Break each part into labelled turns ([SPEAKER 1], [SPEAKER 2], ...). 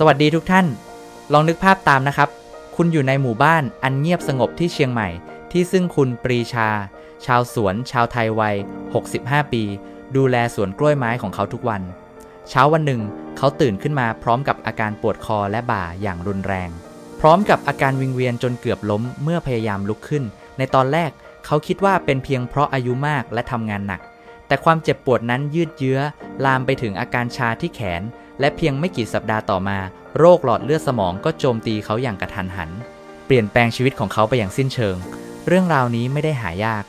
[SPEAKER 1] สวัสดีทุกท่าน ลองนึกภาพตามนะครับ คุณอยู่ในหมู่บ้านอันเงียบสงบที่เชียงใหม่ ที่ซึ่งคุณปรีชา ชาวสวน ชาวไทยวัย 65 ปี ดูแลสวนกล้วยไม้ของเขาทุกวัน เช้าวันหนึ่ง เขาตื่นขึ้นมาพร้อมกับอาการปวดคอและบ่าอย่างรุนแรง พร้อมกับอาการวิงเวียนจนเกือบล้มเมื่อพยายามลุกขึ้น ในตอนแรกเขาคิดว่าเป็นเพียงเพราะอายุมากและทำงานหนัก แต่ความเจ็บปวดนั้นยืดเยื้อ ลามไปถึงอาการชาที่แขน และเพียงไม่กี่สัปดาห์ต่อมา โรคหลอดเลือดสมองก็โจมตีเขาอย่างกระทันหัน เปลี่ยนแปลงชีวิตของเขาไปอย่างสิ้นเชิง เรื่องราวนี้ไม่ได้หายาก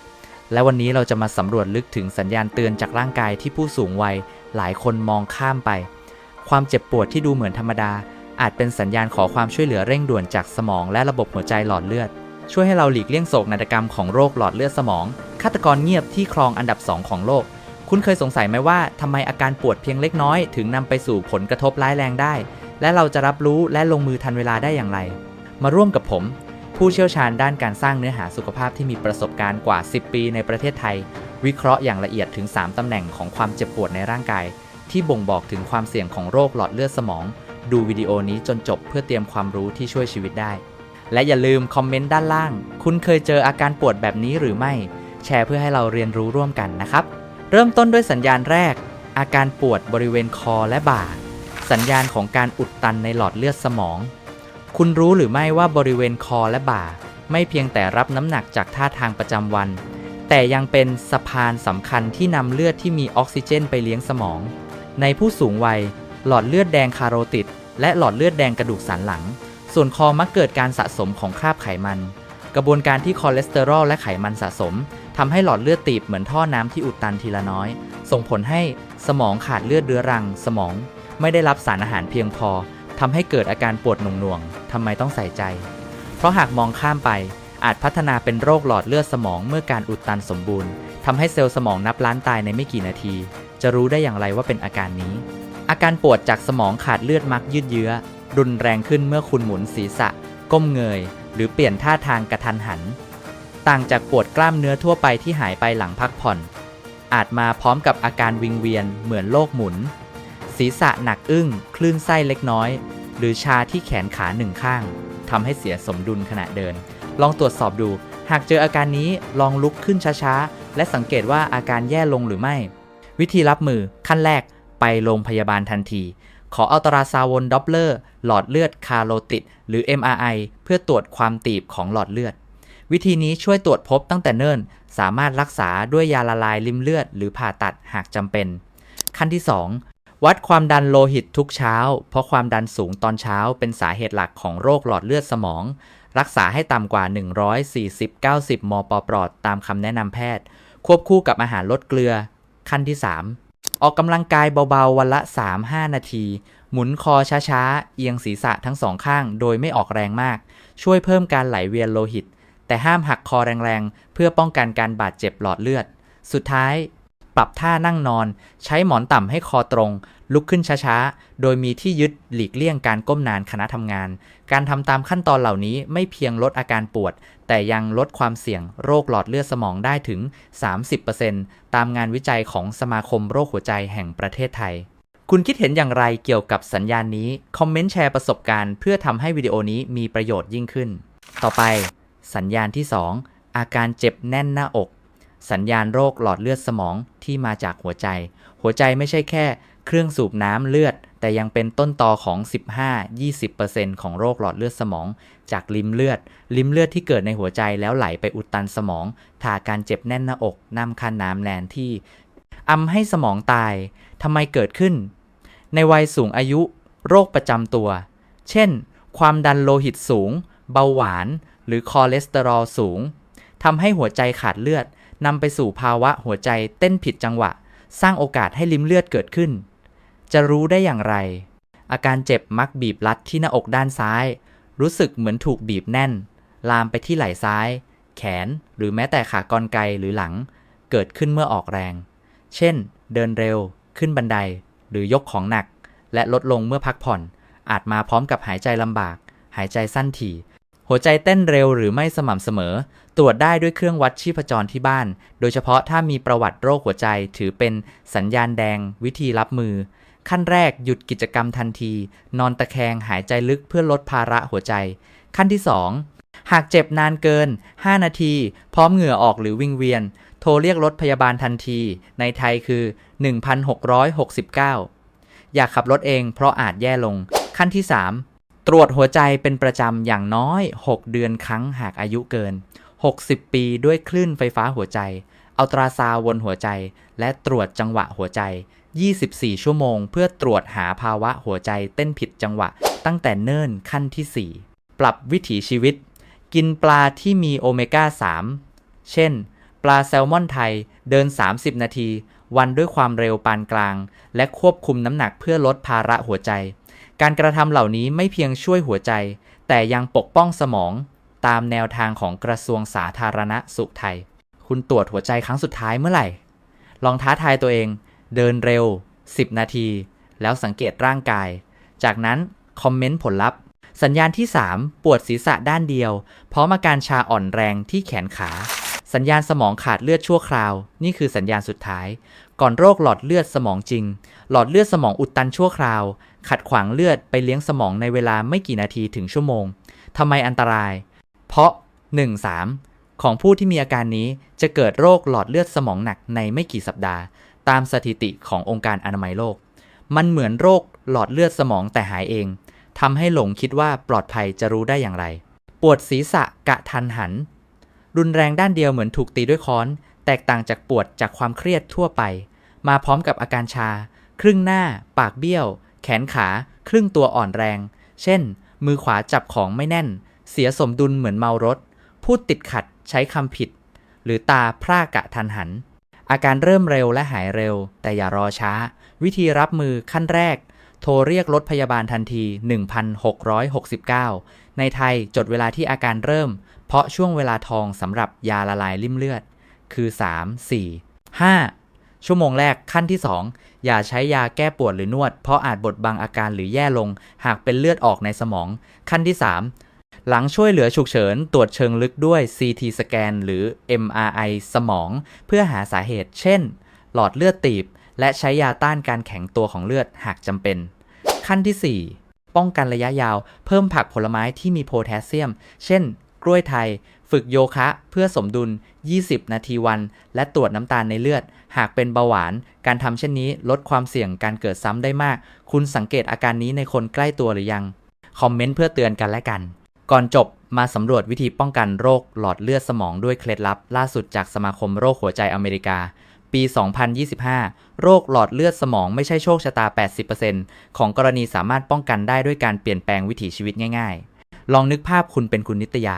[SPEAKER 1] และวันนี้เราจะมาสำรวจลึกถึงสัญญาณเตือนจากร่างกายที่ผู้สูงวัย หลายคนมองข้ามไป ความเจ็บปวดที่ดูเหมือนธรรมดา อาจเป็นสัญญาณขอความช่วยเหลือเร่งด่วนจากสมองและระบบหัวใจหลอดเลือด ช่วยให้เราหลีกเลี่ยงโศกนาฏกรรมของโรคหลอดเลือดสมองฆาตกรเงียบที่ครองอันดับสองของโลก คุณเคยสงสัยไหมว่าทำไมอาการปวดเพียงเล็กน้อยถึงนำไปสู่ผลกระทบร้ายแรงได้ และเราจะรับรู้และลงมือทันเวลาได้อย่างไร มาร่วมกับผม ผู้เชี่ยวชาญด้านการสร้างเนื้อหาสุขภาพที่มีประสบการณ์กว่า 10 ปีในประเทศไทย วิเคราะห์อย่างละเอียดถึง 3ตำแหน่งของความเจ็บปวดในร่างกาย ที่บ่งบอกถึงความเสี่ยงของโรคหลอดเลือดสมอง ดูวิดีโอนี้จนจบเพื่อเตรียมความรู้ที่ช่วยชีวิตได้ และอย่าลืมคอมเมนต์ด้านล่าง คุณเคยเจออาการปวดแบบนี้หรือไม่ แชร์เพื่อให้เราเรียนรู้ร่วมกันนะครับ เริ่มต้นด้วยสัญญาณแรก อาการปวดบริเวณคอและบ่า สัญญาณของการอุดตันในหลอดเลือดสมอง คุณรู้หรือไม่ว่าบริเวณคอและบ่า ไม่เพียงแต่รับน้ำหนักจากท่าทางประจำวัน แต่ยังเป็นสะพานสำคัญที่นำเลือดที่มีออกซิเจนไปเลี้ยงสมอง ในผู้สูงวัย หลอดเลือดแดงคาโรติดและหลอดเลือดแดงกระดูกสันหลัง ส่วนคอมักเกิดการสะสมของคราบไขมัน กระบวนการที่คอเลสเตอรอลและไขมันสะสม ทำให้หลอดเลือดตีบเหมือนท่อน้ำที่อุดตันทีละน้อย ส่งผลให้สมองขาดเลือดเรื้อรัง สมองไม่ได้รับสารอาหารเพียงพอทำให้เกิดอาการปวดหน่วงๆทำไมต้องใส่ใจ เพราะหากมองข้ามไป อาจพัฒนาเป็นโรคหลอดเลือดสมองเมื่อการอุดตันสมบูรณ์ทำให้เซลล์สมองนับล้านตายในไม่กี่นาที จะรู้ได้อย่างไรว่าเป็นอาการนี้ อาการปวดจากสมองขาดเลือดมักยืดเยื้อรุนแรงขึ้นเมื่อคุณหมุนศีรษะ ก้มเงย หรือเปลี่ยนท่าทางกระทันหัน ต่างจากปวดกล้ามเนื้อทั่วไปที่หายไปหลังพักผ่อน อาจมาพร้อมกับอาการวิงเวียนเหมือนโลกหมุน ศีรษะหนักอึ้ง คลื่นไส้เล็กน้อย หรือชาที่แขนขาหนึ่งข้างทำให้เสียสมดุลขณะเดิน ลองตรวจสอบดู หากเจออาการนี้ลองลุกขึ้นช้าๆ และสังเกตว่าอาการแย่ลงหรือไม่ วิธีรับมือขั้นแรกไปโรงพยาบาลทันที ขออัลตราซาวน์ด็อปเลอร์ หลอดเลือดคาร์โรติด หรือ MRI เพื่อตรวจความตีบของหลอดเลือด วิธีนี้ช่วยตรวจพบตั้งแต่เนิ่น สามารถรักษาด้วยยาละลายริมเลือด หรือผ่าตัดหากจำเป็น ขั้นที่ 2 วัดความดันโลหิตทุกเช้า เพราะความดันสูงตอนเช้าเป็นสาเหตุหลักของโรคหลอดเลือดสมอง รักษาให้ต่ำกว่า 140-90 มปปลอดตามคำแนะนำแพทย์ ควบคู่กับอาหารลดเกลือ ขั้นที่ 3 ออกกำลังกายเบาๆ วันละ 3-5 นาทีหมุนคอช้าๆ เอียงศีรษะทั้งสองข้าง โดยไม่ออกแรงมาก ช่วยเพิ่มการไหลเวียนโลหิต แต่ห้ามหักคอแรงๆ เพื่อป้องกันการบาดเจ็บหลอดเลือด สุดท้าย ปรับท่านั่งนอน ใช้หมอนต่ำให้คอตรง ลุกขึ้นช้าๆ โดยมีที่ยึดหลีกเลี่ยงการก้มนานขณะทำงาน การทำตามขั้นตอนเหล่านี้ไม่เพียงลดอาการปวด แต่ยังลดความเสี่ยงโรคหลอดเลือดสมองได้ถึง 30%ตามงานวิจัยของสมาคมโรคหัวใจแห่งประเทศไทยคุณคิดเห็นอย่างไรเกี่ยวกับสัญญาณนี้ คอมเมนต์แชร์ประสบการณ์เพื่อทำให้วิดีโอนี้มีประโยชน์ยิ่งขึ้น ต่อไป สัญญาณที่ 2 อาการเจ็บแน่นหน้าอก สัญญาณโรคหลอดเลือดสมองที่มาจากหัวใจ หัวใจไม่ใช่แค่เครื่องสูบน้ำเลือด แต่ยังเป็นต้นตอของ 15-20%ของโรคหลอดเลือดสมอง จากลิมเลือดลิมเลือดที่เกิดในหัวใจแล้วไหลไปอุดตันสมองถ่าการเจ็บแน่นหน้าอกน้ำคันน้ำแลนที่อำให้สมองตายทำไมเกิดขึ้น ในวัยสูงอายุ โรคประจำตัว เช่น ความดันโลหิตสูง เบาหวาน หรือคอเลสเตอรอลสูงทำให้หัวใจขาดเลือดนำไปสู่ภาวะหัวใจเต้นผิดจังหวะ สร้างโอกาสให้ลิมเลือดเกิดขึ้น จะรู้ได้อย่างไร อาการเจ็บมักบีบรัดที่หน้าอกด้านซ้าย รู้สึกเหมือนถูกบีบแน่น ลามไปที่ไหล่ซ้าย แขนหรือแม้แต่ขากรรไกรหรือหลัง เกิดขึ้นเมื่อออกแรง เช่น เดินเร็ว ขึ้นบันได หรือยกของหนัก และลดลงเมื่อพักผ่อน อาจมาพร้อมกับหายใจลำบาก หายใจสั้นถี่ หัวใจเต้นเร็วหรือไม่สม่ำเสมอ ตรวจได้ด้วยเครื่องวัดชีพจรที่บ้าน โดยเฉพาะถ้ามีประวัติโรคหัวใจถือเป็นสัญญาณแดง วิธีรับมือ ขั้นแรกหยุดกิจกรรมทันที นอนตะแคงหายใจลึกเพื่อลดภาระหัวใจ ขั้นที่ 2 หากเจ็บนานเกิน 5 นาที พร้อมเหงื่อออกหรือวิงเวียน โทรเรียกรถพยาบาลทันที ในไทยคือ 1669 อย่าขับรถเองเพราะอาจแย่ลง ขั้นที่ 3 ตรวจหัวใจเป็นประจำอย่างน้อย 6 เดือนครั้งหากอายุเกิน 60 ปีด้วยคลื่นไฟฟ้าหัวใจ อัลตราซาวนหัวใจ และตรวจจังหวะหัวใจ 24 ชั่วโมง เพื่อตรวจหาภาวะหัวใจเต้นผิดจังหวะ ตั้งแต่เนิ่นขั้นที่ 4 ปรับวิถีชีวิต กินปลาที่มีโอเมก้า 3 เช่น ปลาแซลมอนไทยเดิน 30 นาที วันด้วยความเร็วปานกลาง และควบคุมน้ำหนักเพื่อลดภาระหัวใจ การกระทำเหล่านี้ไม่เพียงช่วยหัวใจ แต่ยังปกป้องสมองตามแนวทางของกระทรวงสาธารณสุขไทย คุณตรวจหัวใจครั้งสุดท้ายเมื่อไหร่ ลองท้าทายตัวเอง เดินเร็ว 10 นาที แล้วสังเกตร่างกาย จากนั้นคอมเมนต์ผลลัพธ์ สัญญาณที่ 3 ปวดศีรษะด้านเดียว เพร้อมอาการชาอ่อนแรงที่แขนขา สัญญาณสมองขาดเลือดชั่วคราว นี่คือสัญญาณสุดท้าย ก่อนโรคหลอดเลือดสมองจริง หลอดเลือดสมองอุดตันชั่วคราว ขัดขวางเลือดไปเลี้ยงสมองในเวลาไม่กี่นาทีถึงชั่วโมงทำไมอันตราย เพราะ 1-3 ของผู้ที่มีอาการนี้จะเกิดโรคหลอดเลือดสมองหนักในไม่กี่สัปดาห์ ตามสถิติขององค์การอนามัยโลก มันเหมือนโรคหลอดเลือดสมองแต่หายเองทำให้หลงคิดว่าปลอดภัยจะรู้ได้อย่างไร ปวดศีรษะกะทันหัน รุนแรงด้านเดียวเหมือนถูกตีด้วยค้อน แตกต่างจากปวดจากความเครียดทั่วไป มาพร้อมกับอาการชา ครึ่งหน้า ปากเบี้ยว แขนขา ครึ่งตัวอ่อนแรง เช่น มือขวาจับของไม่แน่น เสียสมดุลเหมือนเมารถ พูดติดขัดใช้คำผิด หรือตาพร่ากะทันหัน อาการเริ่มเร็วและหายเร็ว แต่อย่ารอช้า วิธีรับมือขั้นแรก โทรเรียกรถพยาบาลทันที 1669 ในไทยจดเวลาที่อาการเริ่ม เพราะช่วงเวลาทองสำหรับยาละลายริ่มเลือด คือ 3 4 5 ชั่วโมงแรกขั้นที่ 2 อย่าใช้ยาแก้ปวดหรือนวด เพราะอาจบดบังอาการหรือแย่ลง หากเป็นเลือดออกในสมอง ขั้นที่ 3 หลังช่วยเหลือฉุกเฉิน ตรวจเชิงลึกด้วย CT สแกนหรือ MRI สมอง เพื่อหาสาเหตุ เช่น หลอดเลือดตีบ และใช้ยาต้านการแข็งตัวของเลือดหากจำเป็น ขั้นที่ 4 ป้องกันระยะยาว เพิ่มผักผลไม้ที่มีโพแทสเซียม เช่น ล้วยไทย ฝึกโยคะเพื่อสมดุล 20 นาทีวัน และตรวจน้ำตาลในเลือด หากเป็นเบาหวาน การทำเช่นนี้ลดความเสี่ยงการเกิดซ้ำได้มาก คุณสังเกตอาการนี้ในคนใกล้ตัวหรือยัง คอมเมนต์เพื่อเตือนกันและกัน ก่อนจบมาสำรวจวิธีป้องกันโรคหลอดเลือดสมองด้วยเคล็ดลับ ล่าสุดจากสมาคมโรคหัวใจอเมริกา ปี 2025 โรคหลอดเลือดสมองไม่ใช่โชคชะตา 80%ของกรณีสามารถป้องกันได้ด้วยการเปลี่ยนแปลงวิถีชีวิตง่าย ๆ ลองนึกภาพคุณเป็นคุณนิตยา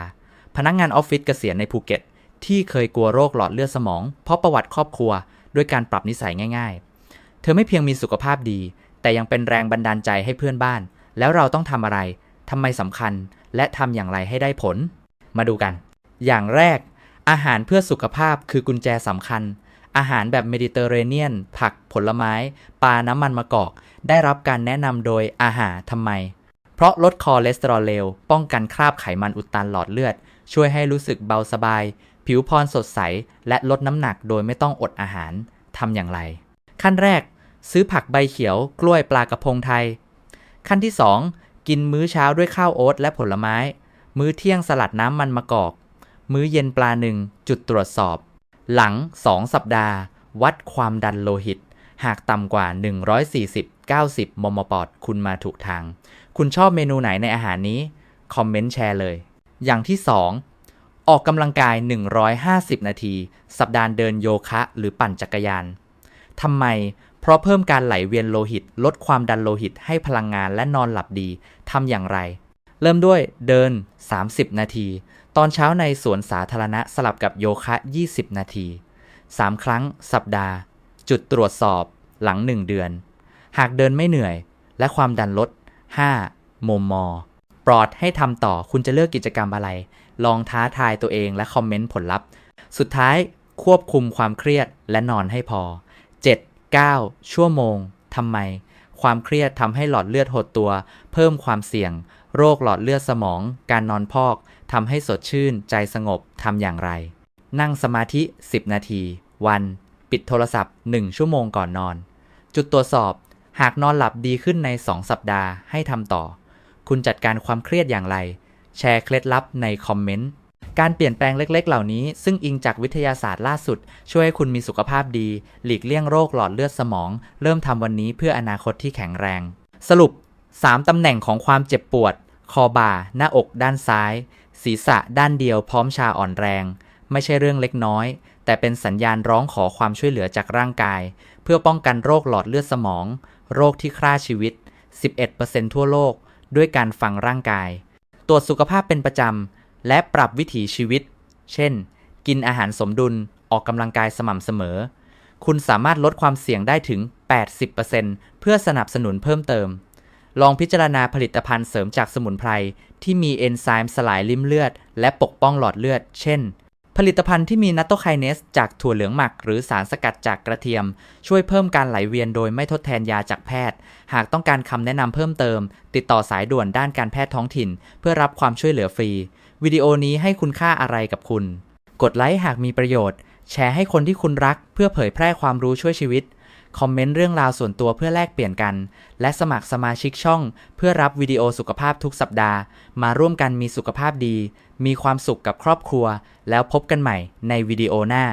[SPEAKER 1] พนักงงานออฟฟิศเกษียณในภูเก็ต ที่เคยกลัวโรคหลอดเลือดสมอง เพราะประวัติครอบครัวด้วยการปรับนิสัยง่ายๆ เธอไม่เพียงมีสุขภาพดี แต่ยังเป็นแรงบันดาลใจให้เพื่อนบ้าน แล้วเราต้องทำอะไรทำไมสำคัญ และทำอย่างไรให้ได้ผล มาดูกัน อย่างแรก อาหารเพื่อสุขภาพคือกุญแจสำคัญ อาหารแบบเมดิเตอร์เรเนียน ผัก ผลไม้ ปลาน้ำมันมะกอก ได้รับการแนะนำโดยอาหารทำไม เพราะลดคอเลสเตอรอลเลวป้องกันคราบไขมันอุดตันหลอดเลือด ช่วยให้รู้สึกเบาสบาย ผิวพรสดใส และลดน้ำหนักโดยไม่ต้องอดอาหารทำอย่างไร ขั้นแรก ซื้อผักใบเขียว กล้วยปลากระพงไทย ขั้นที่ 2 กินมื้อเช้าด้วยข้าวโอ๊ตและผลไม้ มื้อเที่ยงสลัดน้ำมันมะกอก มื้อเย็นปลาหนึ่งจุดตรวจสอบ หลัง 2 สัปดาห์ วัดความดันโลหิต หากต่ำกว่า 140-90 มมปอดคุณมาถูกทาง คุณชอบเมนูไหนในอาหารนี้ คอมเมนต์แชร์เลย อย่างที่ 2 ออกกำลังกาย 150 นาที สัปดาห์เดินโยคะหรือปั่นจักรยานทำไม เพราะเพิ่มการไหลเวียนโลหิต ลดความดันโลหิตให้พลังงานและนอนหลับดีทำอย่างไร เริ่มด้วยเดิน 30 นาที ตอนเช้าในสวนสาธารณะสลับกับโยคะ 20 นาที 3 ครั้ง สัปดาห์ จุดตรวจสอบ หลัง 1 เดือน หากเดินไม่เหนื่อย และความดันลด 5. โมมอ ปลอดให้ทำต่อคุณจะเลือกกิจกรรมอะไร ลองท้าทายตัวเองและคอมเมนต์ผลลัพธ์ สุดท้ายควบคุมความเครียดและนอนให้พอ 7 9 ชั่วโมงทำไม ความเครียดทำให้หลอดเลือดหดตัว เพิ่มความเสี่ยง โรคหลอดเลือดสมอง การนอนพอกทำให้สดชื่น ใจสงบทำอย่างไร นั่งสมาธิ 10 นาที วัน ปิดโทรศัพท์ 1 ชั่วโมงก่อนนอน จุดตรวจสอบ หากนอนหลับดีขึ้นใน 2 สัปดาห์ให้ทำต่อ คุณจัดการความเครียดอย่างไร แชร์เคล็ดลับในคอมเมนต์ การเปลี่ยนแปลงเล็กๆ เหล่านี้ ซึ่งอิงจากวิทยาศาสตร์ล่าสุด ช่วยให้คุณมีสุขภาพดี หลีกเลี่ยงโรคหลอดเลือดสมอง เริ่มทำวันนี้เพื่ออนาคตที่แข็งแรง สรุป 3ตำแหน่งของความเจ็บปวด คอบ่า หน้าอกด้านซ้าย ศีรษะด้านเดียวพร้อมชาอ่อนแรง ไม่ใช่เรื่องเล็กน้อยแต่เป็นสัญญาณร้องขอความช่วยเหลือจากร่างกาย เพื่อป้องกันโรคหลอดเลือดสมอง โรคที่ฆ่าชีวิต 11%ทั่วโลก ด้วยการฟังร่างกาย ตรวจสุขภาพเป็นประจำ และปรับวิถีชีวิต เช่น กินอาหารสมดุล ออกกำลังกายสม่ำเสมอ คุณสามารถลดความเสี่ยงได้ถึง 80%เพื่อสนับสนุนเพิ่มเติม ลองพิจารณาผลิตภัณฑ์เสริมจากสมุนไพรที่มีเอนไซม์สลายริ่มเลือด และปกป้องหลอดเลือด เช่น ผลิตภัณฑ์ที่มีนัตโตไคเนสจากถั่วเหลืองหมัก หรือสารสกัดจากกระเทียม ช่วยเพิ่มการไหลเวียนโดยไม่ทดแทนยาจากแพทย์ หากต้องการคำแนะนำเพิ่มเติม ติดต่อสายด่วนด้านการแพทย์ท้องถิ่น เพื่อรับความช่วยเหลือฟรี วิดีโอนี้ให้คุณค่าอะไรกับคุณ กดไลค์หากมีประโยชน์ แชร์ให้คนที่คุณรัก เพื่อเผยแพร่ความรู้ช่วยชีวิต คอมเมนต์เรื่องราวส่วนตัวเพื่อแลกเปลี่ยนกัน และสมัครสมาชิกช่อง เพื่อรับวิดีโอสุขภาพทุกสัปดาห์ มาร่วมกันมีสุขภาพดี มีความสุขกับครอบครัว แล้วพบกันใหม่ในวิดีโอหน้า